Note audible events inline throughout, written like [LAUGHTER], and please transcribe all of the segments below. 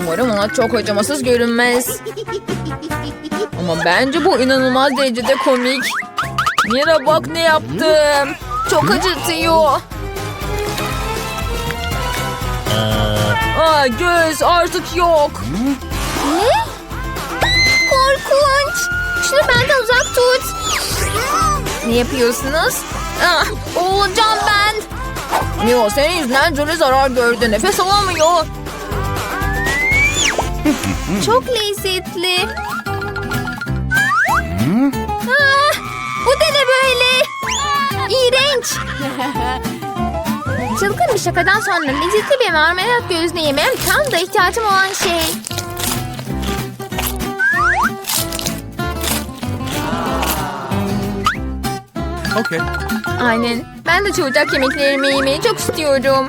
Umarım ona çok acımasız görünmez. Ama bence bu inanılmaz derecede komik. Mira bak ne yaptım. Çok acıtıyor. Aa, göz artık yok. Ne? Korkunç. Şunu benden uzak tut. Ne yapıyorsunuz? Ah, boğulacağım ben. Mio senin yüzünden Jolie zarar gördü. Nefes alamıyor. [LAUGHS] Çok lezzetli. Ah, bu da ne böyle? İğrenç. [LAUGHS] Çılgın bir şakadan sonra lezzetli bir marmelat gözüne yemem tam da ihtiyacım olan şey. Okay. Aynen. Ben de çocuk yemeklerimi yemeyi çok istiyorum.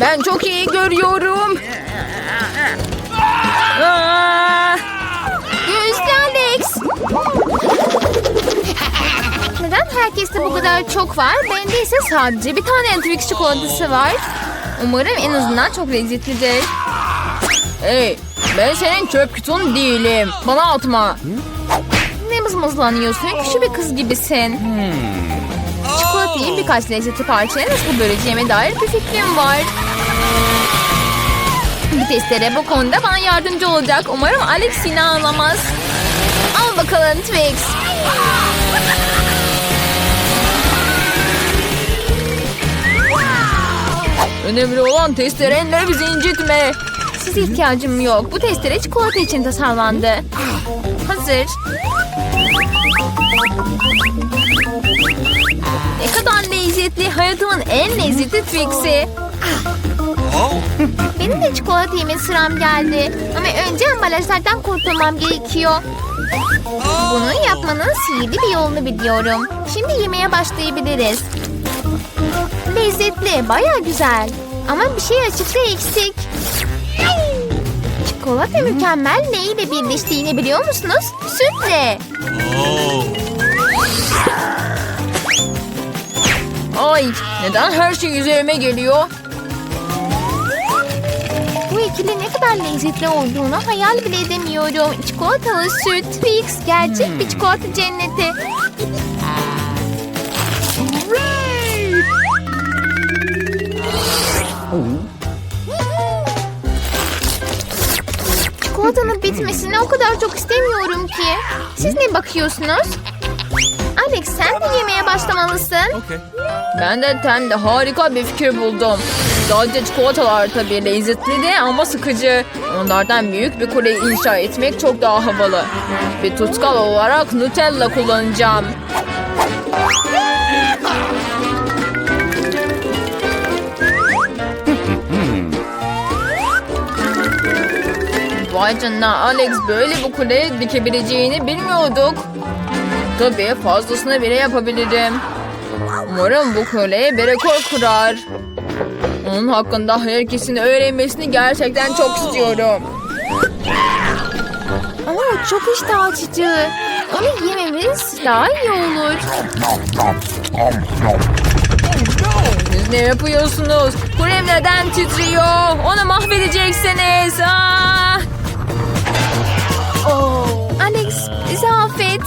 Ben çok iyi görüyorum. Aa! Alex. Neden herkeste bu kadar çok var? Bende ise sadece bir tane Twix çikolatası var. Umarım en azından çok lezzetlidir. Hey, ben senin çöp kutun değilim. Bana atma. Ne mızmızlanıyorsun? Küçük bir kız gibisin. Çikolatayı birkaç lezzetli parçaya nasıl böleceğime dair bir fikrim var. Bir testere bu konuda bana yardımcı olacak. Umarım Alex yine ağlamaz. Al bakalım Twix. Önemli olan testerenle bizi incitme. Size ihtiyacım yok. Bu testere çikolata için tasarlandı. Hazır. Ne kadar lezzetli. Hayatımın en lezzetli Twix'i. Benim de çikolata yeme sıram geldi. Ama önce ambalajlardan kurtulmam gerekiyor. Bunu yapmanın sihirli bir yolunu biliyorum. Şimdi yemeğe başlayabiliriz. Lezzetli, baya güzel. Ama bir şey açıkta eksik. Çikolata mükemmel neyle birleştiğini biliyor musunuz? Sütle. Ay neden her şey üzerime geliyor? Bu ikili ne kadar lezzetli olduğunu hayal bile edemiyorum. Çikolatalı süt, Twix, gerçek bir çikolata cenneti. Çikolatanın bitmesini o kadar çok istemiyorum ki. Siz ne bakıyorsunuz? Alex sen de yemeye başlamalısın. Okay. Ben de tende harika bir fikir buldum. Sadece çikolatalar tabii lezzetli de ama sıkıcı. Onlardan büyük bir kule inşa etmek çok daha havalı. Bir tutkal olarak Nutella kullanacağım. Vay canına Alex böyle bu kule dikebileceğini bilmiyorduk. Tabii fazlasını bile yapabilirim. Umarım bu kule bir rekor kurar. Onun hakkında herkesin öğrenmesini gerçekten çok istiyorum. Ama o çok iştah açıcı. Onu yememiz daha iyi olur. Siz ne yapıyorsunuz? Kulem neden titriyor? Onu mahvedeceksiniz. Aa!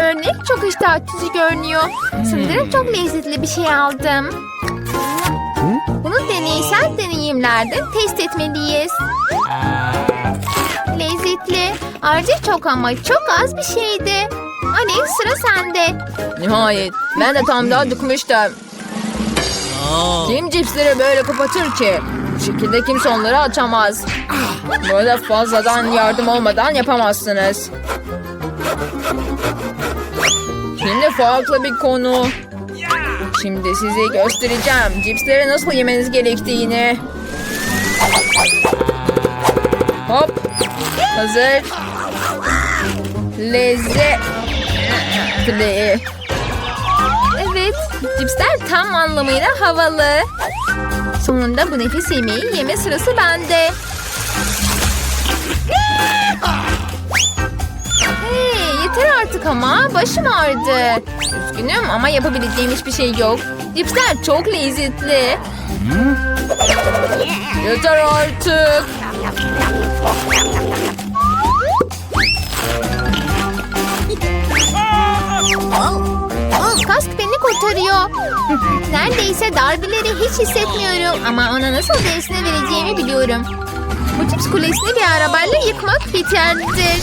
Örnek çok iştah açıcı görünüyor. Sanırım çok lezzetli bir şey aldım. Bunu deneysel deneyimlerde test etmeliyiz. Lezzetli. Ayrıca çok ama çok az bir şeydi. Alex sıra sende. Nihayet. Ben de tam da acıkmıştım. Kim cipsleri böyle kapatır ki? Bu şekilde kimse onları açamaz. Böyle fazladan yardım olmadan yapamazsınız. Şimdi farklı bir konu. Şimdi size göstereceğim cipsleri nasıl yemeniz gerektiğini. Hop. Hazır. Lezzetli. Evet, cipsler tam anlamıyla havalı. Sonunda bu nefis yemeği yeme sırası bende. Yeter artık ama başım ağrıdı. Üzgünüm ama yapabileceğim hiçbir şey yok. Cipsler çok lezzetli. Yeter artık. Kask beni kurtarıyor. Neredeyse darbeleri hiç hissetmiyorum ama ona nasıl dersine vereceğimi biliyorum. Bu cips kulesini bir arabayla yıkmak yeterlidir.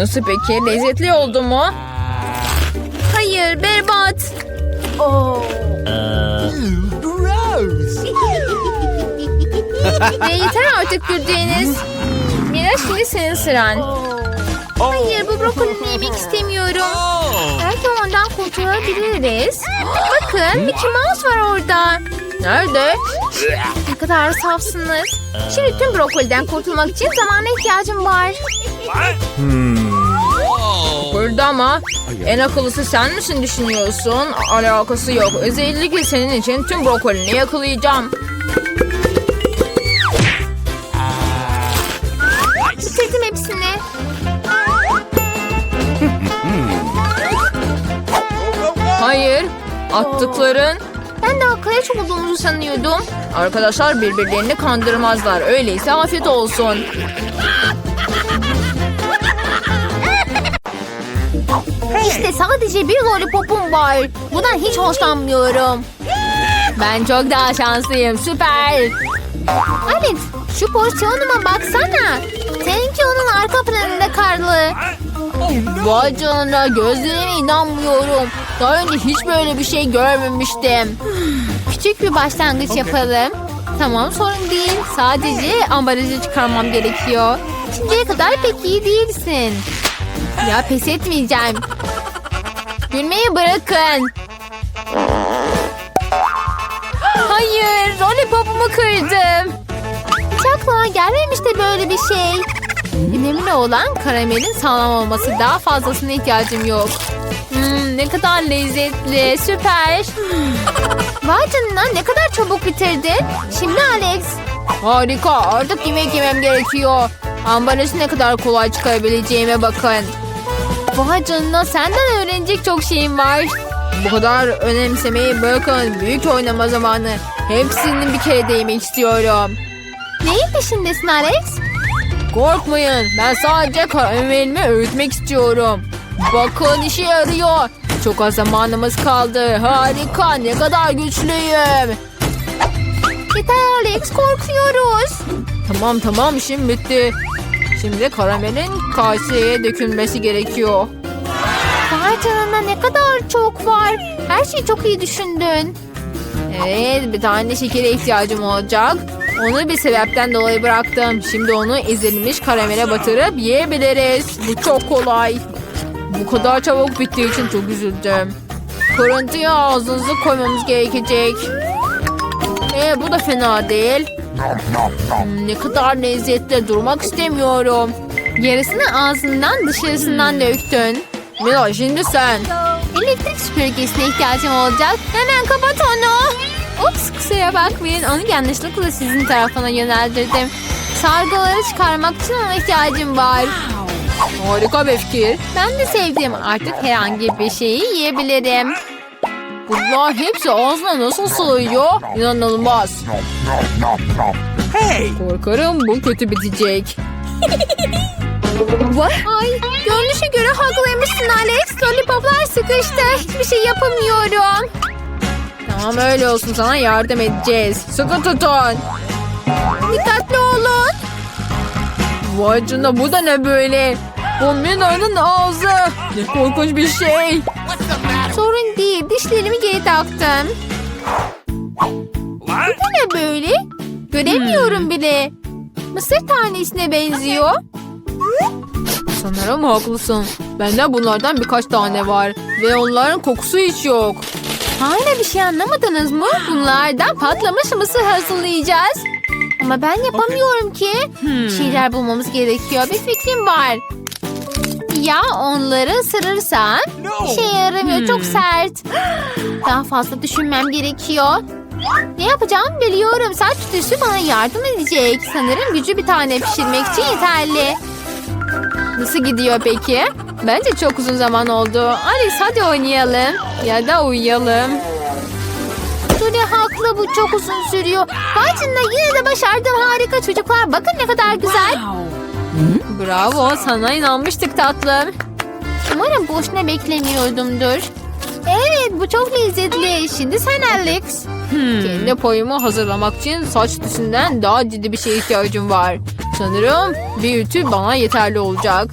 Nasıl peki? Lezzetli oldu mu? Hayır berbat. Ve yeter artık güldüğünüz. Mira şimdi senin sıran. Hayır bu brokolini yemek istemiyorum. Oh. Belki ondan kurtulabiliriz. Bakın Mickey Mouse var orada. Nerede? Ne kadar safsınız. Şimdi tüm brokoliden kurtulmak için zamana ihtiyacım var. What? Burada ama en akıllısı sen misin düşünüyorsun? Alakası yok. Özellikle senin için tüm brokolini yakalayacağım. Bitirdim hepsini. Hayır. Attıkların Ben de arkadaş olduğumuzu sanıyordum. arkadaşlar birbirlerini kandırmazlar. Öyleyse afiyet olsun. Sadece bir lollipopum var. Bundan hiç hoşlanmıyorum. Ben çok daha şanslıyım. Süper. Alex şu porsiyonuma baksana. Seninki onun arka planında karlı. Vay canına gözlerime inanmıyorum. Daha önce hiç böyle bir şey görmemiştim. Küçük bir başlangıç yapalım. Tamam sorun değil. Sadece ambalajı çıkarmam gerekiyor. Şimdiye kadar pek iyi değilsin. Ya pes etmeyeceğim. Gülmeyi bırakın. Hayır, lollipopumu kırdım. Hiç aklıma gelmemişti böyle bir şey. Önemli olan karamelin sağlam olması. Daha fazlasına ihtiyacım yok. Hmm, ne kadar lezzetli, süper. Vay canına ne kadar çabuk bitirdin. Şimdi Alex. Harika, artık yemek yemem gerekiyor. Ambalajı ne kadar kolay çıkarabileceğime bakın. Vay canına senden öğrenecek çok şeyim var. Bu kadar önemsemeyi bırakın. Büyük oynama zamanı. Hepsini bir kere değmek istiyorum. Neyin peşindesin Alex? Korkmayın. Ben sadece karamelimi öğütmek istiyorum. Bakın işe yarıyor. Çok az zamanımız kaldı. Harika. Ne kadar güçlüyüm. Yeter Alex. Korkuyoruz. Tamam tamam işim bitti. Şimdi karamelin kaseye dökülmesi gerekiyor. Vay canına ne kadar çok var. Her şeyi çok iyi düşündün. Evet bir tane şekere ihtiyacım olacak. Onu bir sebepten dolayı bıraktım. Şimdi onu ezilmiş karamele batırıp yiyebiliriz. Bu çok kolay. Bu kadar çabuk bittiği için çok üzüldüm. Kırıntıya ağzınızı koymamız gerekecek. Ee, bu da fena değil. Ne kadar lezzetli durmak istemiyorum. Yarısını ağzından dışarısından döktün. Mila şimdi sen. Elektrik süpürgesine ihtiyacım olacak. Hemen kapat onu. Ups kusura bakmayın. Onu yanlışlıkla sizin tarafına yöneldirdim. Sargıları çıkarmak için ona ihtiyacım var. Harika bir fikir. Ben de sevdim. Artık herhangi bir şeyi yiyebilirim. Bunlar hepsi ağzına nasıl sığıyor? İnanılmaz. Hey! Korkarım bu kötü bitecek. [LAUGHS] Ay görünüşe göre haklıymışsın Alex. Lollipoplar sıkıştı. Hiçbir şey yapamıyorum. Tamam öyle olsun sana yardım edeceğiz. Sıkı tutun. Dikkatli olun. Vay canına bu da ne böyle? Bu Mina'nın ağzı. Ne korkunç bir şey. Sorun değil dişlerimi geri taktım. What? Bu ne böyle? Göremiyorum bile. Mısır tanesine benziyor. Sanırım haklısın. Bende bunlardan birkaç tane var. Ve onların kokusu hiç yok. Hala bir şey anlamadınız mı? Bunlardan patlamış mısır hazırlayacağız. Ama ben yapamıyorum ki. Bir şeyler bulmamız gerekiyor. Bir fikrim var. Ya onları ısırırsam? No! İşe yaramıyor. Çok sert. [GASPS] Daha fazla düşünmem gerekiyor. Ne yapacağımı biliyorum. Saç tüsü bana yardım edecek. Sanırım gücü bir tane pişirmek için yeterli. Nasıl gidiyor peki? Bence çok uzun zaman oldu. Alice hadi oynayalım. Ya da uyuyalım. Julie haklı bu çok uzun sürüyor. Canına yine de başardım harika çocuklar. Bakın ne kadar güzel. Bravo sana inanmıştık tatlım. Umarım boşuna beklemiyordumdur. Evet bu çok lezzetli. Şimdi sen Alex. Kendi payımı hazırlamak için saç tüsünden daha ciddi bir şeye ihtiyacım var. Sanırım bir ütü bana yeterli olacak.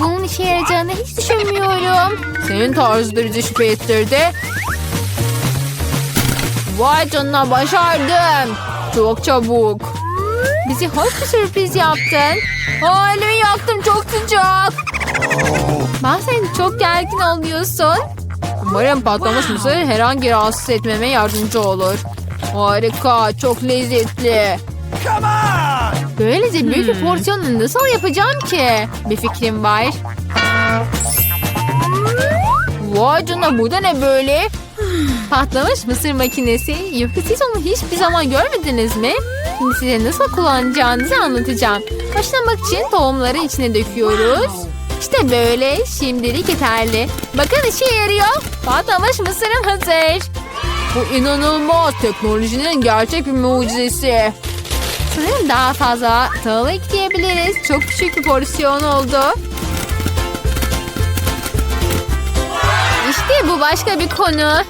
Bunun işe yarayacağını hiç düşünmüyorum. Senin tarzı bizi şüphe ettirdi. Vay canına başardım. Çok çabuk. Bizi hoş bir sürpriz yaptın. Aa, elimi yaktım çok sıcak. Bazen çok gergin oluyorsun. Umarım patlamış mısır herhangi rahatsız etmeme yardımcı olur. Harika, çok lezzetli. Come on! Böylece büyük bir porsiyonu nasıl yapacağım ki? Bir fikrim var. Vay canına bu da ne böyle? Patlamış mısır makinesi. Yoksa siz onu hiçbir zaman görmediniz mi? Şimdi size nasıl kullanacağınızı anlatacağım. Başlamak için tohumları içine döküyoruz. İşte böyle. Şimdilik yeterli. Bakın işe yarıyor. Patlamış mısırım hazır. Bu inanılmaz. Teknolojinin gerçek bir mucizesi. Sanırım daha fazla tahıl ekleyebiliriz. Çok küçük bir porsiyon oldu. İşte bu başka bir konu.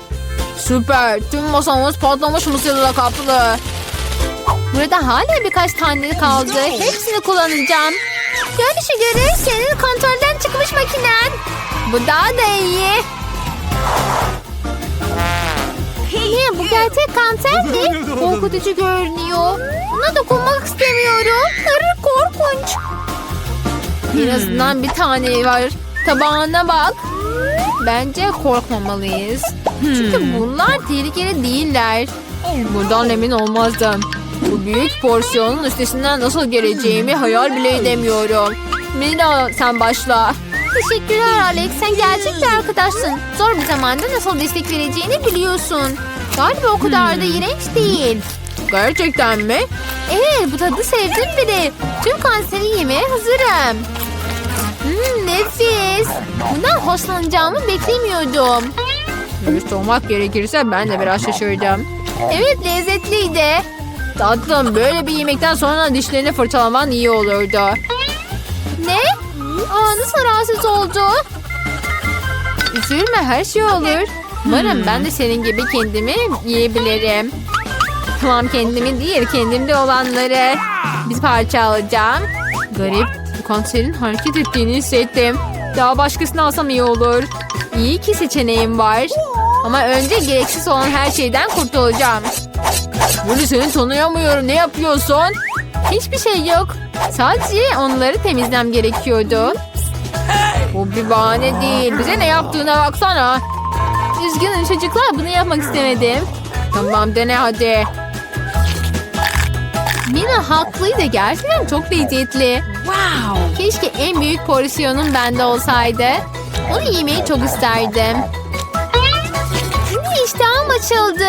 Süper. Tüm masamız patlamış mısırla kaplı. Burada hala birkaç tane kaldı. Hepsini kullanacağım. Görünüşe göre senin kontrolden çıkmış makinen. Bu daha da iyi. Ne bu gerçek kanser mi? Korkutucu görünüyor. Buna dokunmak istemiyorum. Hırr korkunç. En azından bir tane var. Tabağına bak. Bence korkmamalıyız. Çünkü bunlar tehlikeli değiller. Bundan emin olmazdım. Bu büyük porsiyonun üstesinden nasıl geleceğimi hayal bile edemiyorum. Mina sen başla. Teşekkürler Alex. Sen gerçek bir arkadaşsın. Zor bir zamanda nasıl destek vereceğini biliyorsun. Galiba o kadar da iğrenç değil. Gerçekten mi? Evet bu tadı sevdim bile. Tüm kanseri yemeye hazırım. Hmm, nefis. Bundan hoşlanacağımı beklemiyordum. Dürüst olmak gerekirse ben de biraz şaşırdım. Evet lezzetliydi. Tatlım böyle bir yemekten sonra dişlerini fırçalaman iyi olurdu. Ne? Aa, nasıl rahatsız oldu? Üzülme her şey olur. Umarım ben de senin gibi kendimi yiyebilirim. Tamam kendimi değil kendimde olanları bir parça alacağım. Garip kanserin hareket ettiğini hissettim. Daha başkasını alsam iyi olur. İyi ki seçeneğim var. Ama önce gereksiz olan her şeyden kurtulacağım. Bunu seni tanıyamıyorum. Ne yapıyorsun? Hiçbir şey yok. Sadece onları temizlem gerekiyordu. Bu bir bahane değil. Bize ne yaptığına baksana. Üzgünüm çocuklar bunu yapmak istemedim. Tamam dene hadi. Mina haklıydı. Gerçekten çok lezzetli. Wow. Keşke en büyük porsiyonum bende olsaydı. Onu yemeyi çok isterdim. Şimdi iştahım açıldı.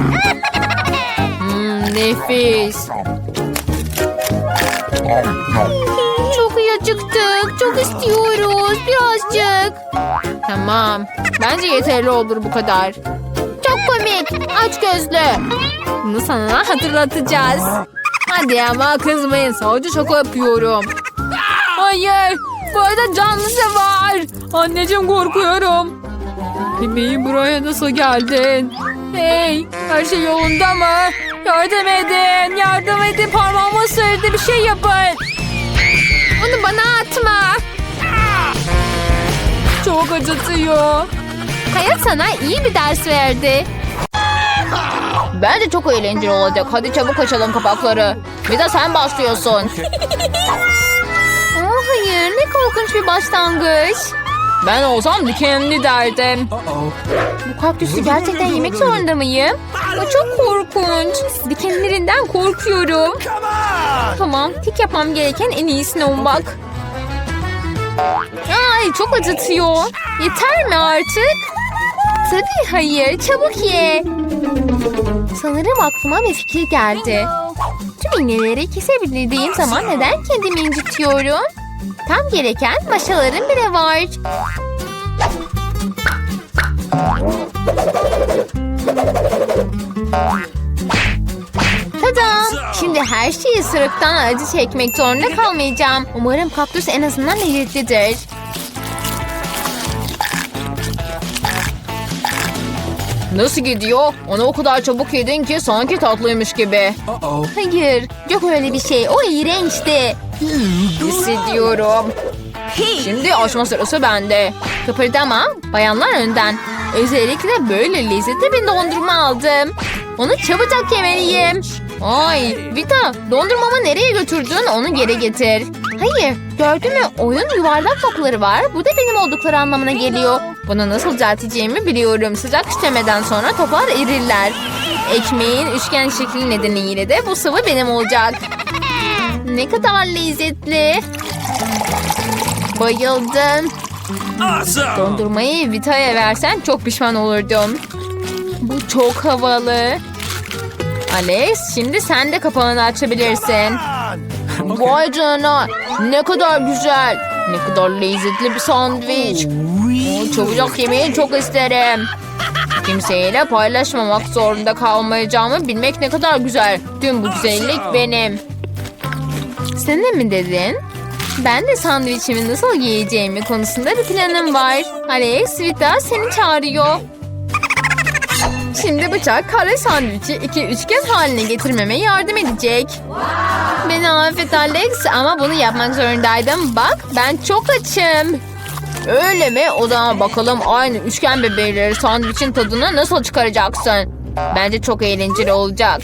Nefis. Çok iyi acıktık. Çok istiyoruz. Birazcık. Tamam. Bence yeterli olur bu kadar. Çok komik. Aç gözlü. Bunu sana hatırlatacağız. Hadi ama kızmayın. Sadece şaka yapıyorum. Hayır. Burada canlısı var. Anneciğim korkuyorum. Bebeğim buraya nasıl geldin? Hey her şey yolunda mı? Yardım edin. Yardım edin. Parmağımı ısırdı. Bir şey yapın. Onu bana atma. Çok acıtıyor. Hayat sana iyi bir ders verdi. Bence çok eğlenceli olacak. Hadi çabuk açalım kapakları. Bir de sen başlıyorsun. [LAUGHS] oh, hayır ne korkunç bir başlangıç. Ben olsam dikenli derdim. Bu kaktüsü gerçekten yemek zorunda mıyım? Bu çok korkunç. Dikenlerinden korkuyorum. Tamam, tek yapmam gereken en iyisini ummak. Ay çok acıtıyor. Yeter mi artık? Tabii hayır, çabuk ye. Sanırım aklıma bir fikir geldi. Tüm iğneleri kesebildiğim zaman neden kendimi incitiyorum? Tam gereken maşalarım bile var. Tada! Şimdi her şeyi ısırıktan acı çekmek zorunda kalmayacağım. Umarım kaktüs en azından lezzetlidir. Nasıl gidiyor? Onu o kadar çabuk yedin ki sanki tatlıymış gibi. Hayır, yok öyle bir şey. O iğrençti. Hissediyorum. Şimdi açma sırası bende. Kıpırdama, bayanlar önden. Özellikle böyle lezzetli bir dondurma aldım. Onu çabucak yemeliyim. Ay, Vita, dondurmamı nereye götürdün? Onu geri getir. Hayır, gördün mü? Oyun yuvarlak topları var. Bu da benim oldukları anlamına geliyor. Bunu nasıl düzelteceğimi biliyorum. Sıcak işlemeden sonra toplar erirler. Ekmeğin üçgen şekli nedeniyle de bu sıvı benim olacak. Ne kadar lezzetli. Bayıldım. Awesome. Dondurmayı Vita'ya versen çok pişman olurdum. Bu çok havalı. Alex şimdi sen de kapağını açabilirsin. Vay canına ne kadar güzel. Ne kadar lezzetli bir sandviç. Oo, Çabucak yemeyi çok isterim. Kimseyle paylaşmamak zorunda kalmayacağımı bilmek ne kadar güzel. Tüm bu güzellik benim. Sen de mi dedin? Ben de sandviçimi nasıl yiyeceğimi konusunda bir planım var. Alex, Vita seni çağırıyor. Şimdi bıçak kare sandviçi iki üçgen haline getirmeme yardım edecek. Beni affet Alex ama bunu yapmak zorundaydım. Bak ben çok açım. Öyle mi? O zaman bakalım aynı üçgen bebeğleri sandviçin tadını nasıl çıkaracaksın? Bence çok eğlenceli olacak.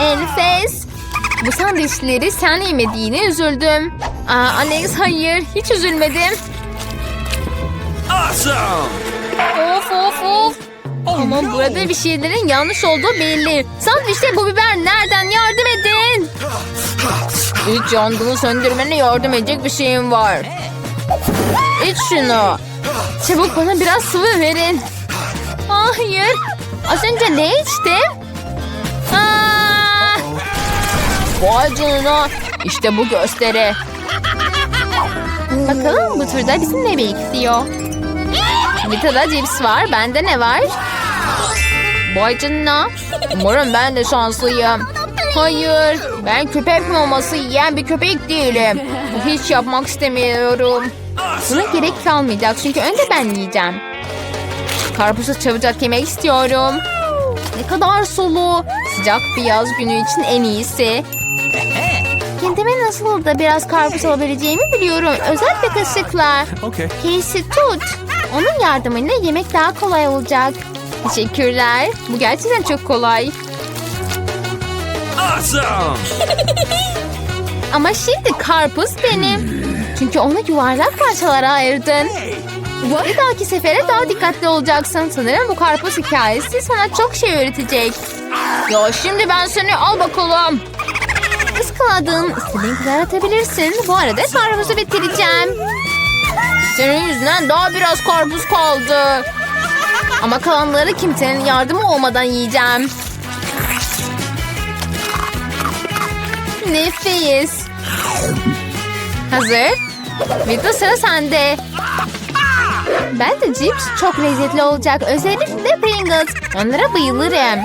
Enfes. Bu sandviçleri sen yemediğine üzüldüm. Aa, Alex hayır hiç üzülmedim. Awesome! Of of of. Ama burada bir şeylerin yanlış olduğu belli. Sandviçte bu biber nereden yardım edin? İç yangını söndürmene yardım edecek bir şeyim var. İç şunu. Çabuk bana biraz sıvı verin. Hayır. Az önce ne içtim? Vay canına. İşte bu gösteri. Bakalım bu turda bizi ne bekliyor? Vita'da cips var. Bende ne var? Vay. Umarım ben de şanslıyım. Hayır. Ben köpek maması yiyen bir köpek değilim. Hiç yapmak istemiyorum. Buna gerek kalmayacak çünkü önce ben yiyeceğim. Karpuzu çabucak yemek istiyorum. Ne kadar sulu. Sıcak bir yaz günü için en iyisi. Kendime nasıl da biraz karpuz alabileceğimi biliyorum. Özel bir kaşıkla. Okay. Casey tut. Onun yardımıyla yemek daha kolay olacak. Teşekkürler. Bu gerçekten çok kolay. Awesome! [LAUGHS] Ama şimdi karpuz benim. Çünkü onu yuvarlak parçalara ayırdın. Bir dahaki sefere daha dikkatli olacaksın. Sanırım bu karpuz hikayesi sana çok şey öğretecek. Ya şimdi ben seni al bakalım. Iskaladığın istediğin kadar atabilirsin. Bu arada karpuzu bitireceğim. Senin yüzünden daha biraz karpuz kaldı. Ama kalanları kimsenin yardımı olmadan yiyeceğim. Nefis. Hazır. Vita sıra sende. Bence cips çok lezzetli olacak. Özellikle Pringles. Onlara bayılırım.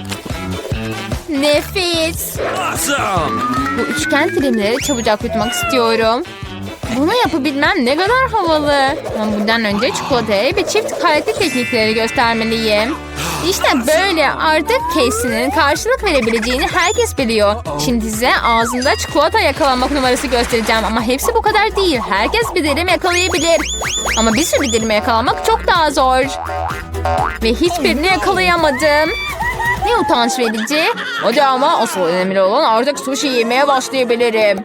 Nefis. Awesome! Bu üçgen dilimleri çabucak yutmak istiyorum. Bunu yapabilmem ne kadar havalı. Ama bundan önce çikolataya ve çift kalite teknikleri göstermeliyim. İşte böyle artık Casey'nin karşılık verebileceğini herkes biliyor. Şimdi size ağzında çikolata yakalamak numarası göstereceğim. Ama hepsi bu kadar değil. Herkes bir dilim yakalayabilir. Ama bir sürü dilim yakalamak çok daha zor. Ve hiçbirini yakalayamadım. Ne utanç verici. Hadi ama asıl önemli olan artık sushi yemeye başlayabilirim.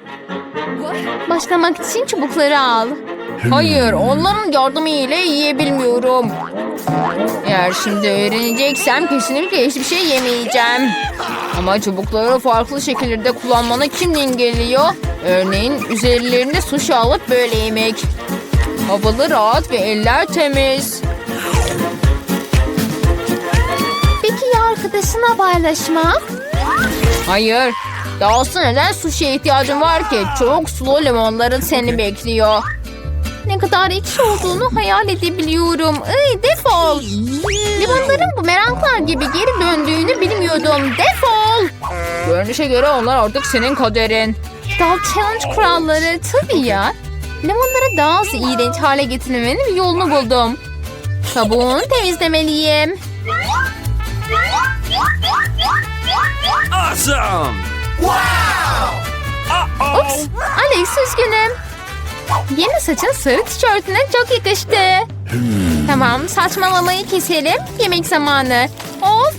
Başlamak için çubukları al. Hayır, onların yardımı ile yiyebilmiyorum. Eğer şimdi öğreneceksem kesinlikle hiçbir şey yemeyeceğim. Ama çubukları farklı şekillerde kullanmanı kim engelliyor? Örneğin üzerlerinde sushi alıp böyle yemek. Havalı rahat ve eller temiz. Arkadaşına paylaşmak? Hayır. Dahası neden sushi'ye ihtiyacın var ki? Çok sulu limonların seni bekliyor. Ne kadar ekşi olduğunu hayal edebiliyorum. Iy, defol. Limonların bu meraklar gibi geri döndüğünü bilmiyordum. Defol. Görünüşe göre onlar artık senin kaderin. Dal challenge kuralları tabii ya. Limonları daha az iğrenç hale getirmenin bir yolunu buldum. Kabuğunu temizlemeliyim. Awesome! Uh-oh! Ups, Alex üzgünüm. Yeni saçın sarı tişörtüne çok yakıştı. Tamam, saçmalamayı keselim. Yemek zamanı. Of!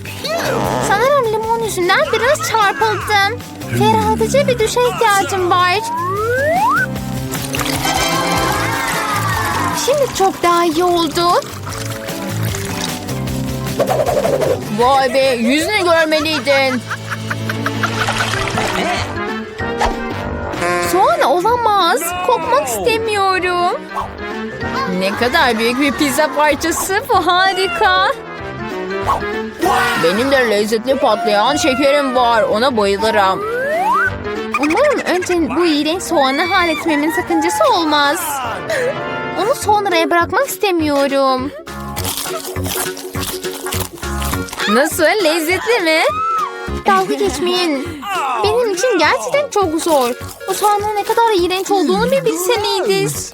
Sanırım limon yüzünden biraz çarpıldım. Ferahlatıcı bir duşa ihtiyacım var. Şimdi çok daha iyi oldu. Vay be yüzünü görmeliydin. Olamaz. Kokmak istemiyorum. Ne kadar büyük bir pizza parçası bu harika. Benim de lezzetli patlayan şekerim var. Ona bayılırım. Umarım önce bu iğrenç soğanı halletmemin sakıncası olmaz. Onu sonraya bırakmak istemiyorum. Nasıl? Lezzetli mi? Dalga geçmeyin. Benim için gerçekten çok zor. Bu soğanın ne kadar iğrenç olduğunu bir bilseniydiniz.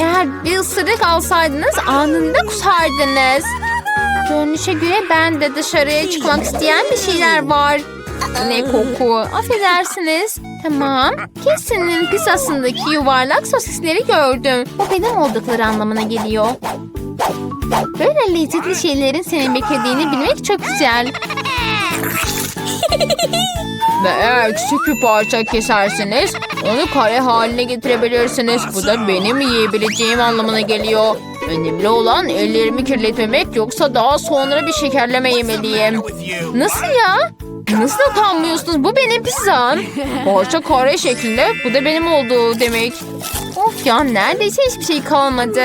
Eğer bir ısırık alsaydınız anında kusardınız. Görünüşe göre ben de dışarıya çıkmak isteyen bir şeyler var. Ne koku. Affedersiniz. Tamam. Kesin'in pizzasındaki yuvarlak sosisleri gördüm. Bu benim oldukları anlamına geliyor. Böyle lezzetli şeylerin seni beklediğini bilmek çok güzel. Ve eğer küçük bir parça keserseniz onu kare haline getirebilirsiniz. Bu da benim yiyebileceğim anlamına geliyor. Önemli olan ellerimi kirletmemek yoksa daha sonra bir şekerleme yemeliyim. Nasıl ya? Nasıl utanmıyorsunuz? Bu benim pizzam. Parça kare şeklinde. Bu da benim olduğu demek. Of ya neredeyse hiçbir şey kalmadı.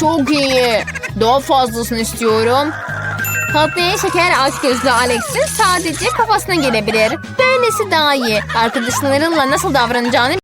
Çok iyi. Daha fazlasını istiyorum. Patlayan şeker aç gözlü Alex'in sadece kafasına gelebilir. Böylesi daha iyi. Arkadaşlarınla nasıl davranacağını